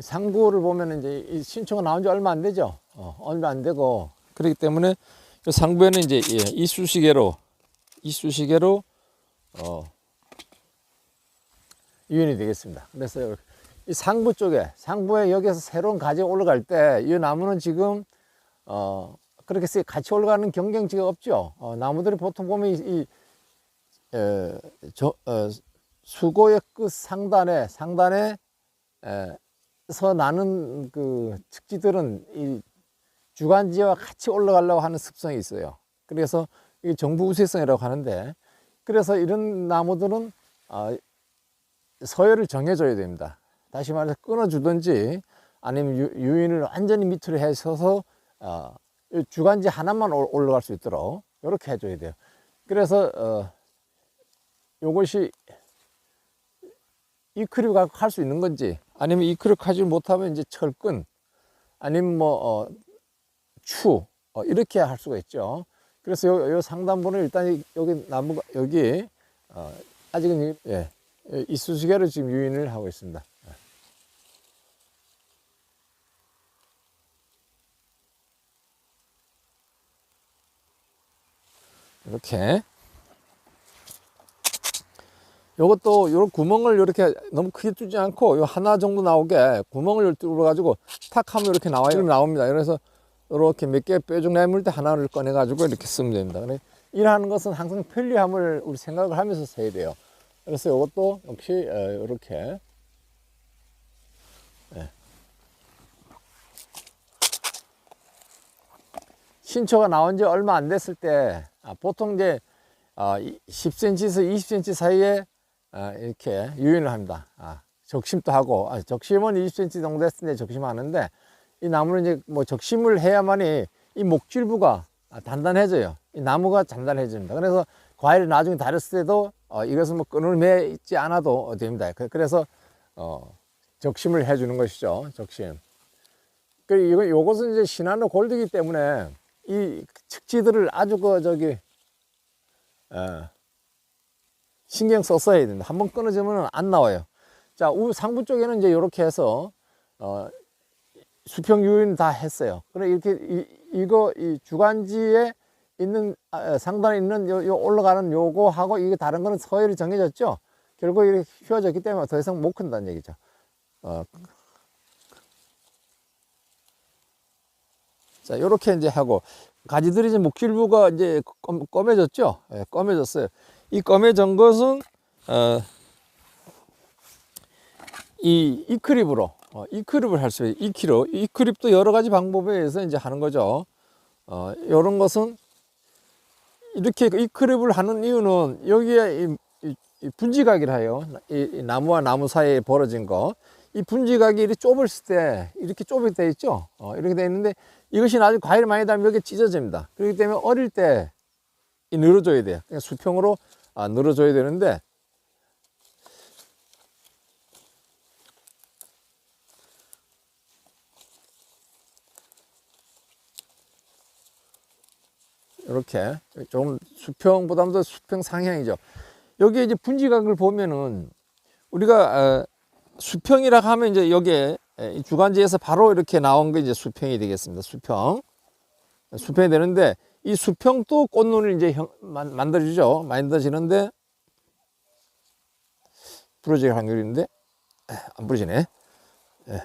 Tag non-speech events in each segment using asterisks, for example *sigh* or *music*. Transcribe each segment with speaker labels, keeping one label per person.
Speaker 1: 상부를 보면 이제 이 신초가 나온 지 얼마 안 되죠. 어, 얼마 안 되고 그렇기 때문에 이 상부에는 이제 예, 이쑤시개로 이쑤시개로 어, 유인이 되겠습니다. 그래서 이 상부 쪽에 상부에 여기서 새로운 가지 올라갈 때 이 나무는 지금 어, 그렇게 세- 같이 올라가는 경쟁지가 없죠. 어, 나무들이 보통 보면 이, 이 에, 저, 어, 수고의 끝 상단에 상단에 에, 서 나는 그 측지들은 이 주간지와 같이 올라가려고 하는 습성이 있어요. 그래서 이게 정부 우세성이라고 하는데 그래서 이런 나무들은 어, 서열을 정해줘야 됩니다. 다시 말해서 끊어주든지 아니면 유, 유인을 완전히 밑으로 해서서 어, 이 주간지 하나만 올- 올라갈 수 있도록 이렇게 해줘야 돼요. 그래서 어, 요것이 이크립 할수 있는 건지 아니면 이크립 하지 못하면 이제 철근 아니면 뭐 어, 추 어, 이렇게 할 수가 있죠. 그래서 요, 요 상단부는 일단 이- 여기 나무가 여기 어, 아직은 이- 예, 이쑤시개로 지금 유인을 하고 있습니다. 예. 이렇게 요것도 요런 구멍을 이렇게 너무 크게 뚫지 않고 요 하나 정도 나오게 구멍을 뚫어 가지고 탁 하면 이렇게 나와요. 나옵니다. 그래서 이렇게 몇개 뾰족 내물 때 하나를 꺼내 가지고 이렇게 쓰면 됩니다. 그래 일하는 것은 항상 편리함을 우리 생각을 하면서 써야 돼요. 그래서 이것도 역시 이렇게 신초가 나온 지 얼마 안 됐을 때 아, 보통 이제 어, 10cm에서 20cm 사이에 아, 이렇게 유인을 합니다. 아, 적심도 하고 아, 적심은 20cm 정도 됐을 때 적심하는데 이 나무는 이제 뭐 적심을 해야만이 이 목줄부가 아, 단단해져요. 이 나무가 단단해집니다. 그래서 과일을 나중에 다렸을 때도 어, 이것은 뭐 끈을 매 있지 않아도 됩니다. 그- 그래서 어, 적심을 해주는 것이죠. 적심. 그 이거 요것은 이제 신한의 골드이기 때문에 이 측지들을 아주 그 저기 어, 신경 썼어야 된다. 한번 끊어지면 안 나와요. 자, 우 상부 쪽에는 이제 이렇게 해서 어, 수평 유인 다 했어요. 그래 이렇게 이, 이거 이 주간지에 있는 아, 상단에 있는 요, 요 올라가는 요거 하고 이게 다른 거는 서열이 정해졌죠. 결국 이렇게 휘어졌기 때문에 더 이상 못 큰다는 얘기죠. 어. 자, 요렇게 이제 하고 가지들이 이제 목줄부가 이제 검, 검해졌죠. 예, 검해졌어요. 이 검해진 것은 어, 이 이크립으로 어, 이크립을 할 수 있어요. 이키로 이크립도 여러 가지 방법에 의해서 이제 하는 거죠. 어, 이런 것은 이렇게 이크립을 하는 이유는 여기에 이, 이, 이 분지각이라 해요. 이, 이 나무와 나무 사이에 벌어진 거. 이 분지각이 이렇게 좁을 때 이렇게 좁게 돼 있죠. 어, 이렇게 돼 있는데 이것이 나중에 과일을 많이 달면 여기 찢어집니다. 그렇기 때문에 어릴 때이 늘어줘야 돼요. 그냥 수평으로 아, 늘어줘야 되는데 이렇게 좀 수평보다도 수평 상향이죠. 여기 이제 분지각을 보면은 우리가 어, 수평이라 하면 이제 여기에 주간지에서 바로 이렇게 나온 게 이제 수평이 되겠습니다. 수평. 수평이 되는데 이 수평도 꽃눈을 이제 형, 만, 만들어주죠. 만들어지는데 부러질 에, 안 부러지네. 에.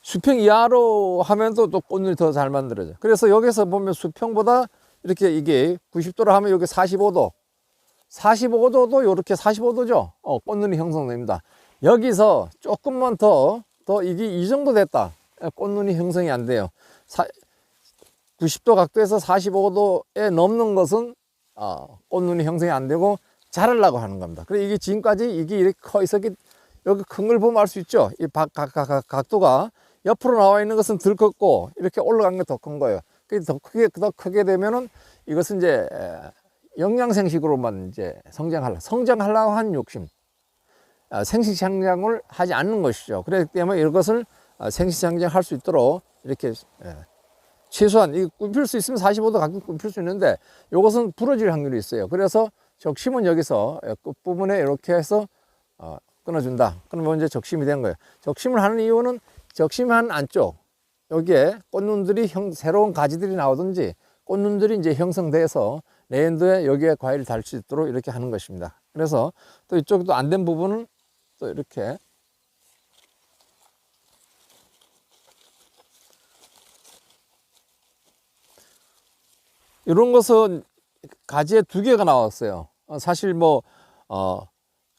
Speaker 1: 수평 이하로 하면 또, 또 꽃눈이 더 잘 만들어져. 그래서 여기서 보면 수평보다 이렇게 이게 90도로 하면 여기 45도. 45도도 이렇게 45도죠. 어, 꽃눈이 형성됩니다. 여기서 조금만 더, 더 이게 이 정도 됐다. 에, 꽃눈이 형성이 안 돼요. 사, 90도 각도에서 45도에 넘는 것은 어, 꽃눈이 형성이 안 되고 자르려고 하는 겁니다. 그래 이게 지금까지 이게 이렇게 커 있었기 여기 큰 걸 보면 알 수 있죠. 이 각, 각, 각, 각, 각도가 옆으로 나와 있는 것은 덜 컸고 이렇게 올라간 게 더 큰 거예요. 그게 더 크게 더 크게 되면은 이것은 이제 에, 영양생식으로만 이제 성장하려 성장하려고 한 욕심. 아, 생식장장을 하지 않는 것이죠. 그렇기 때문에 이것을 아, 생식장장할 수 있도록 이렇게 예, 최소한 이 굽힐 수 있으면 45도 각도 굽힐 수 있는데 이것은 부러질 확률이 있어요. 그래서 적심은 여기서 끝부분에 이렇게 해서 어, 끊어준다. 그러면 이제 적심이 된 거예요. 적심을 하는 이유는 적심한 안쪽 여기에 꽃눈들이 형, 새로운 가지들이 나오든지 꽃눈들이 이제 형성돼서 내년도에 여기에 과일을 달 수 있도록 이렇게 하는 것입니다. 그래서 또 이쪽도 안 된 부분은 또 이렇게 이런 것은 가지에 두 개가 나왔어요. 어, 사실 뭐, 어,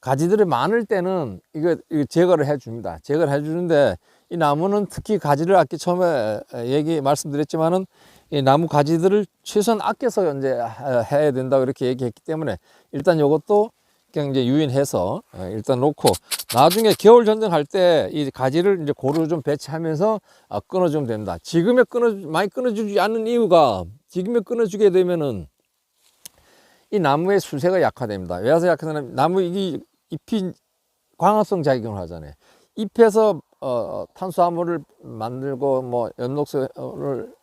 Speaker 1: 가지들이 많을 때는 이거, 이거 제거를 해 줍니다. 제거를 해 주는데 이 나무는 특히 가지를 아까 처음에 얘기 말씀드렸지만은 이 나무 가지들을 최소한 아껴서 이제 해야 된다고 이렇게 얘기했기 때문에 일단 이것도 그냥 이제 유인해서 어, 일단 놓고 나중에 겨울 전쟁할 때 이 가지를 이제 고루 좀 배치하면서 아, 끊어주면 됩니다. 지금에 끊어 많이 끊어주지 않는 이유가 지금에 끊어주게 되면은 이 나무의 수세가 약화됩니다. 왜서 약화되냐면 나무 이게 잎이 광합성 작용을 하잖아요. 잎에서 어, 탄수화물을 만들고 뭐 엽록소를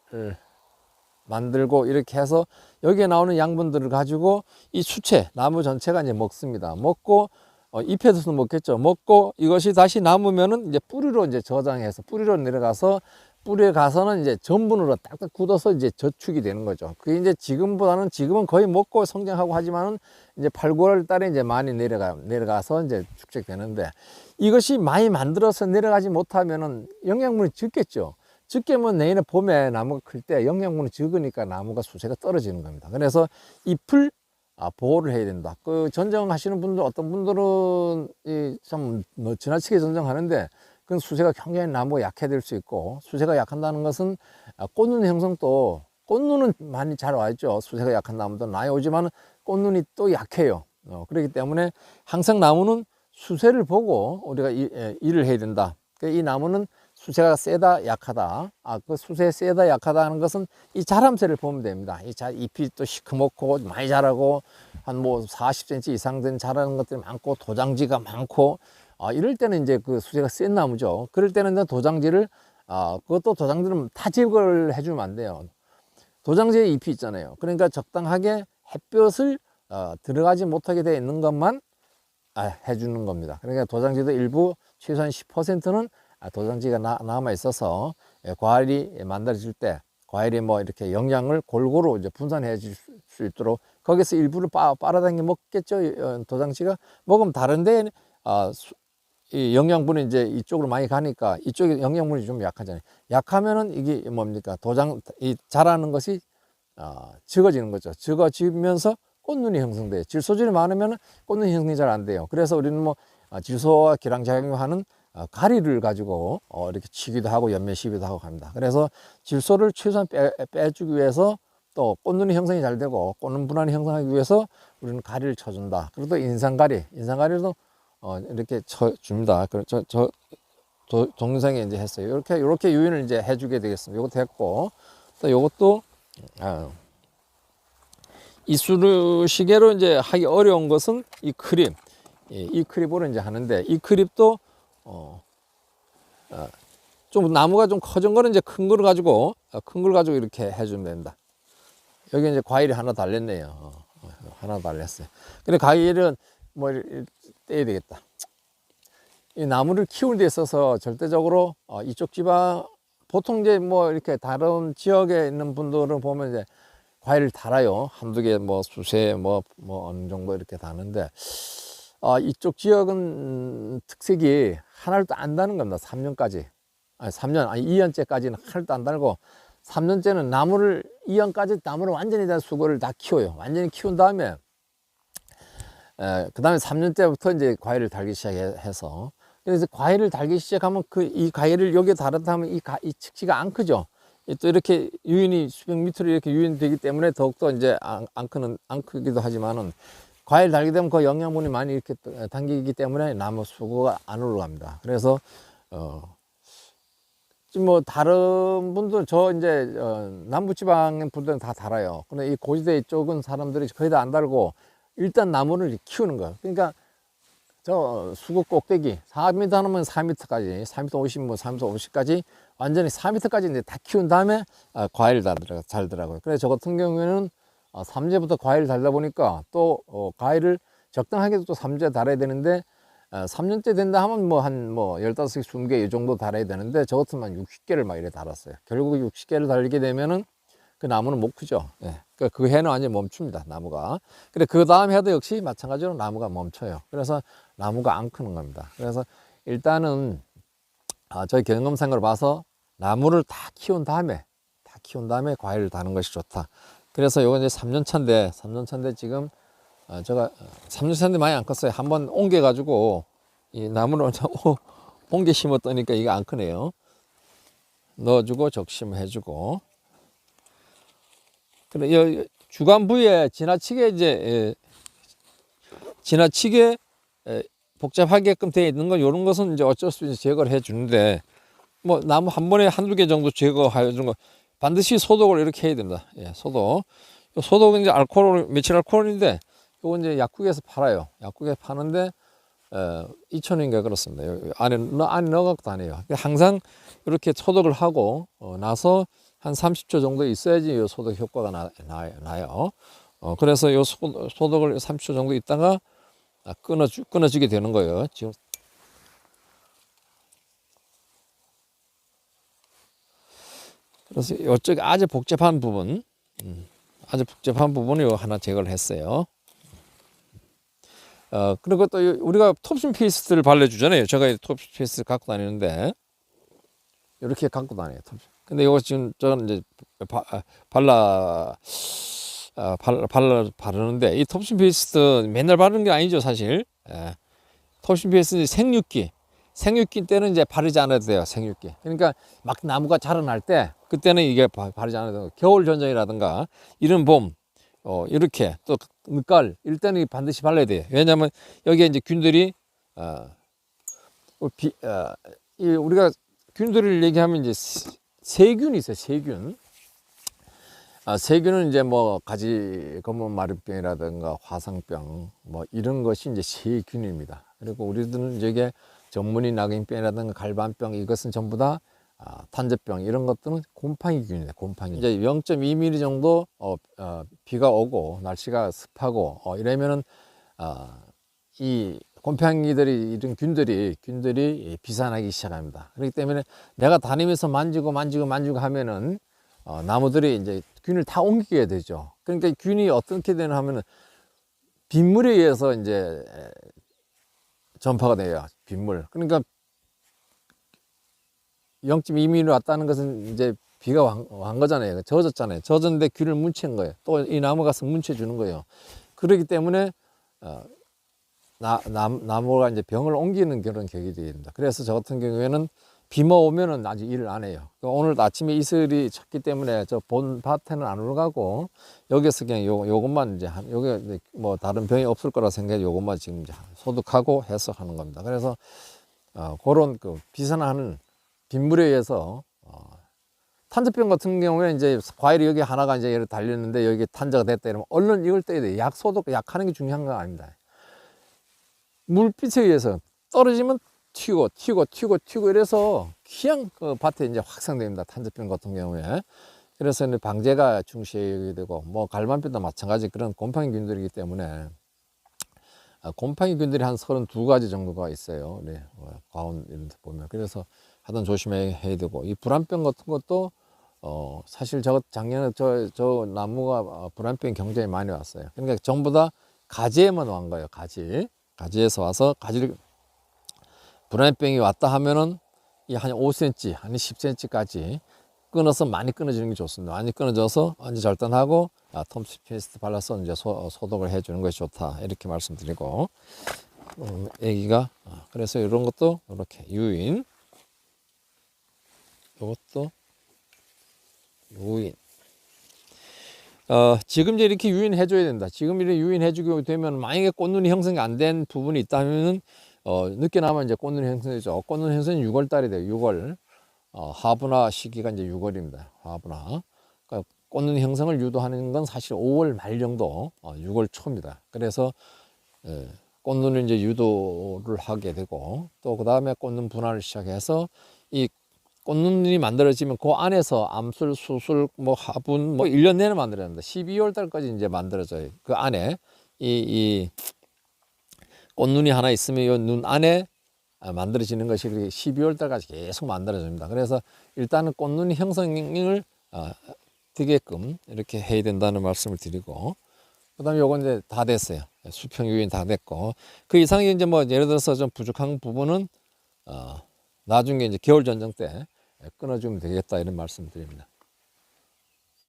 Speaker 1: 만들고 이렇게 해서 여기에 나오는 양분들을 가지고 이 수채 나무 전체가 이제 먹습니다. 먹고 어, 잎에서도 먹겠죠. 먹고 이것이 다시 남으면은 이제 뿌리로 이제 저장해서 뿌리로 내려가서 뿌리에 가서는 이제 전분으로 딱딱 굳어서 이제 저축이 되는 거죠. 그게 이제 지금보다는 지금은 거의 먹고 성장하고 하지만은 이제 8, 9월 달에 이제 많이 내려가 내려가서 이제 축적되는데 이것이 많이 만들어서 내려가지 못하면은 영양분이 적겠죠. 적게 면 내년에 봄에 나무가 클 때 영양분이 적으니까 나무가 수세가 떨어지는 겁니다. 그래서 잎을 아, 보호를 해야 된다. 그 전정하시는 분들 어떤 분들은 이참뭐 지나치게 전정하는데 그건 수세가 굉장히 나무가 약해질 수 있고 수세가 약한다는 것은 아, 꽃눈 형성도 꽃눈은 많이 잘 와있죠. 수세가 약한 나무도 많이 오지만 꽃눈이 또 약해요. 어, 그렇기 때문에 항상 나무는 수세를 보고 우리가 이, 에, 일을 해야 된다. 그러니까 이 나무는 수세가 세다 약하다 아 그 수세 세다 약하다 하는 것은 이 자람새를 보면 됩니다 이 자, 잎이 또 시커멓고 많이 자라고 한 뭐 40cm 이상 된 자라는 것들이 많고 도장지가 많고 아 이럴 때는 이제 그 수세가 센 나무죠. 그럴 때는 도장지를 아 그것도 도장지는 다 제거를 해주면 안 돼요. 도장지에 잎이 있잖아요. 그러니까 적당하게 햇볕을 어, 들어가지 못하게 되어 있는 것만 아, 해주는 겁니다. 그러니까 도장지도 일부 최소한 10%는 아, 도장지가 나, 남아 있어서 예, 과일이 만들어질 때 과일이 뭐 이렇게 영양을 골고루 이제 분산해 줄 수 있도록 거기서 일부를 빠, 빨아당겨 먹겠죠. 어, 도장지가. 먹으면 다른데 아, 이 영양분이 이제 이쪽으로 많이 가니까 이쪽에 영양분이 좀 약하잖아요. 약하면은 이게 뭡니까? 도장 이 자라는 것이 어, 적어지는 거죠. 적어지면서 꽃눈이 형성돼요. 질소질이 많으면 꽃눈 형성이 잘 안 돼요. 그래서 우리는 뭐 아, 질소와 기량작용하는 어, 가리를 가지고 어, 이렇게 치기도 하고 연매시기도 하고 합니다. 그래서 질소를 최소한 빼, 빼주기 위해서 또 꽃눈이 형성이 잘 되고 꽃눈 분할이 형성하기 위해서 우리는 가리를 쳐준다. 그리고 또 인상가리, 인상가리도 어, 이렇게 쳐 줍니다. 저, 저, 저 동영상에 이제 했어요. 이렇게, 이렇게 유인을 이제 해주게 되겠습니다. 이것도 했고, 또 이것도, 아, 이수르 시계로 이제 하기 어려운 것은 이 크립. 이 크립으로 이제 하는데, 이 크립도 어, 어, 좀 나무가 좀 커진 거는 이제 큰 걸 가지고 어, 큰걸 가지고 이렇게 해주면 된다. 여기 이제 과일이 하나 달렸네요. 어, 어 하나 달렸어요. 근데 과일은 뭐 떼야 되겠다. 이 나무를 키울 데 있어서 절대적으로 어, 이쪽 지방 보통 이제 뭐 이렇게 다른 지역에 있는 분들은 보면 이제 과일을 달아요. 한두 개 뭐 수세 뭐, 뭐 어느 정도 이렇게 다는데 어, 이쪽 지역은 특색이 하나를 또 안다는 겁니다. 3년까지. 아니, 3년, 아니, 2년째까지는 하나도 안 달고, 3년째는 나무를, 2년까지 나무를 완전히 다 수거를 다 키워요. 완전히 키운 다음에, 그 다음에 3년째부터 이제 과일을 달기 시작해서, 그래서 과일을 달기 시작하면 그, 이 과일을 여기에 달았다 하면 이, 가, 이 측지가 안 크죠. 또 이렇게 유인이 수백 미터로 이렇게 유인되기 때문에 더욱더 이제 안, 안 크는, 안 크기도 하지만은 과일 달게 되면 그 영양분이 많이 이렇게 당기기 때문에 나무 수고가 안 올라갑니다. 그래서 어, 지금 뭐 다른 분들 저 이제 어, 남부지방 분들은 다 달아요. 근데 이 고지대 쪽은 사람들이 거의 다 안 달고 일단 나무를 키우는 거예요. 그러니까 저 수국 꼭대기 4m 하면 4m까지 4m 50, 뭐 4m 50까지 완전히 4m까지 이제 다 키운 다음에 아, 과일 달더라고요. 그래서 저 같은 경우에는 어, 삼재부터 과일을 달다 보니까 또 어, 과일을 적당하게 또 삼재 달아야 되는데 어, 3년째 된다 하면 뭐한뭐 15개, 20개 이 정도 달아야 되는데 저 같으면 60개를 막 이래 달았어요. 결국 60개를 달리게 되면은 그 나무는 못 크죠. 예. 그그 해는 완전히 멈춥니다. 나무가. 그래 그 다음 해도 역시 마찬가지로 나무가 멈춰요. 그래서 나무가 안 크는 겁니다. 그래서 일단은 아, 저희 경험상을 봐서 나무를 다 키운 다음에 다 키운 다음에 과일을 다는 것이 좋다. 그래서 요건 이제 3년 차인데 3년 차인데 지금 어, 제가 3년 차인데 많이 안 컸어요. 한번 옮겨 가지고 이 나무를 *laughs* 오- 옮겨 심었더니까 이게 안 크네요. 넣어주고 적심해 주고 그래 여 주간부에 지나치게 이제 예, 지나치게 에, 복잡하게끔 되어 있는 건 이런 것은 이제 어쩔 수 없이 제거를 해 주는데 뭐 나무 한 번에 한두 개 정도 제거해 주는 거 반드시 소독을 이렇게 해야 된다. 예, 소독. 요 소독은 이제 알코올 메칠 알코올인데 요거 이제 약국에서 팔아요. 약국에 파는데 어, 2,000원인가 그렇습니다. 안에 넣 안에 넣어갖고 다녀요. 그러니까 항상 이렇게 소독을 하고 어, 나서 한 30초 정도 있어야지 요 소독 효과가 나, 나, 나 요. 어, 그래서 요 소, 소독을 30초 정도 있다가 아, 끊어주, 끊어지게 되는 거예요. 지금 그래서 이쪽에 아주 복잡한 부분, 음, 아주 복잡한 부분을 요 하나 제거를 했어요. 어, 그리고 또 요- 우리가 톱신 페이스트를 발라주잖아요. 제가 이 톱신 페이스트 갖고 다니는데, 이렇게 갖고 다녀요. 근데 이거 지금 저는 이제 바, 아, 발라, 아, 발라, 발라, 바르는데, 이 톱신 페이스트 맨날 바르는 게 아니죠, 사실. 예. 톱신 페이스트 생육기. 생육기 때는 이제 바르지 않아도 돼요, 생육기. 그러니까 막 나무가 자라날 때, 그때는 이게 바, 바르지 않아도 돼요. 겨울 전쟁이라든가, 이른 봄, 어, 이렇게 또 늦가을, 때는 반드시 발라야 돼요. 왜냐하면 여기에 이제 균들이, 어, 어, 비, 어, 이 우리가 균들을 얘기하면 이제 세- 세균이 있어요, 세균. 아, 세균은 이제 뭐 가지 검은 마루병이라든가 화상병 뭐 이런 것이 이제 세균입니다. 그리고 우리들은 이제 전문이 낙인병이라든가 갈반병 이것은 전부 다 아, 탄저병 이런 것들은 곰팡이균이에요. 곰팡이. 이제 0.2mm 정도 어, 어, 비가 오고 날씨가 습하고 어, 이러면은 아, 이 곰팡이들이 이런 균들이 균들이 비산하기 시작합니다. 그렇기 때문에 내가 다니면서 만지고 만지고 만지고 하면은 어, 나무들이 이제 균을 다 옮기게 되죠. 그러니까 균이 어떻게 되나 하면은 빗물에 의해서 이제 에, 전파가 돼요. 빗물. 그러니까 0.2mm 왔다는 것은 이제 비가 완, 완 거잖아요. 젖었잖아요. 젖었는데 균을 뭉친 거예요. 또 이 나무 가 서 뭉쳐주는 거예요. 그렇기 때문에 어, 나, 남, 나무가 이제 병을 옮기는 그런 격이 됩니다. 그래서 저 같은 경우에는 비만 오면은 아직 일을 안 해요. 그러니까 오늘 아침에 이슬이 쳤기 때문에 저 본 밭에는 안 올라가고 여기서 그냥 요, 요것만 이제 한, 요게 이제 뭐 다른 병이 없을 거라 생각해 요것만 지금 이제 소독하고 해서 하는 겁니다. 그래서 어, 그런 그 비산하는 빗물에 의해서 어, 탄저병 같은 경우에 이제 과일이 여기 하나가 이제 얘를 달렸는데 여기 탄저가 됐다 이러면 얼른 이걸 떼야 돼요. 약 소독, 약 하는 게 중요한 건 아닙니다. 물빛에 의해서 떨어지면 튀고 튀고 튀고 튀고 이래서 그냥 그 밭에 이제 확산됩니다. 탄저병 같은 경우에. 그래서 이제 방제가 중시해야 되고 뭐 갈반병도 마찬가지 그런 곰팡이균들이기 때문에 아, 곰팡이균들이 한 32가지 정도가 있어요. 네, 어, 과온 이런 데 보면 그래서 하여튼 조심해야 되고 이 불안병 같은 것도 어 사실 저 작년에 저 저 나무가 어, 불안병 굉장히 많이 왔어요. 그러니까 전부 다 가지에만 온 거예요. 가지 가지에서 와서 가지를 불안병이 왔다 하면은 이한 5cm, 한 10cm까지 끊어서 많이 끊어지는 게 좋습니다. 많이 끊어져서 완전 절단하고 아, 톰스 페이스트 발라서 이제 소, 소독을 해주는 것이 좋다. 이렇게 말씀드리고 음, 애기가 아, 그래서 이런 것도 이렇게 유인. 이것도 유인 어, 지금 이제 이렇게 유인해 줘야 된다. 지금 이렇게 유인해 주게 되면 만약에 꽃눈이 형성이 안 된 부분이 있다면은 어, 늦게 나면 이제 꽃눈이 형성되죠. 꽃눈 형성이 6월 달이 돼요. 6월. 어, 하부나 시기가 이제 6월입니다. 하부나. 그러니까 꽃눈 형성을 유도하는 건 사실 5월 말 정도, 어, 6월 초입니다. 그래서 예, 꽃눈을 이제 유도를 하게 되고 또 그 다음에 꽃눈 분할을 시작해서 이 꽃눈이 만들어지면 그 안에서 암술, 수술, 뭐 화분, 뭐 1년 내내 만들어야 합니다. 12월 달까지 이제 만들어져요. 그 안에 이, 이 꽃눈이 하나 있으면 이 눈 안에 아, 만들어지는 것이 그렇게 12월 달까지 계속 만들어집니다. 그래서 일단은 꽃눈이 형성을 아, 되게끔 이렇게 해야 된다는 말씀을 드리고 그 다음에 요건 이제 다 됐어요. 수평 유인 다 됐고 그 이상이 이제 뭐 예를 들어서 좀 부족한 부분은 어, 나중에 이제 겨울 전쟁 때 끊어주면 되겠다 이런 말씀 드립니다.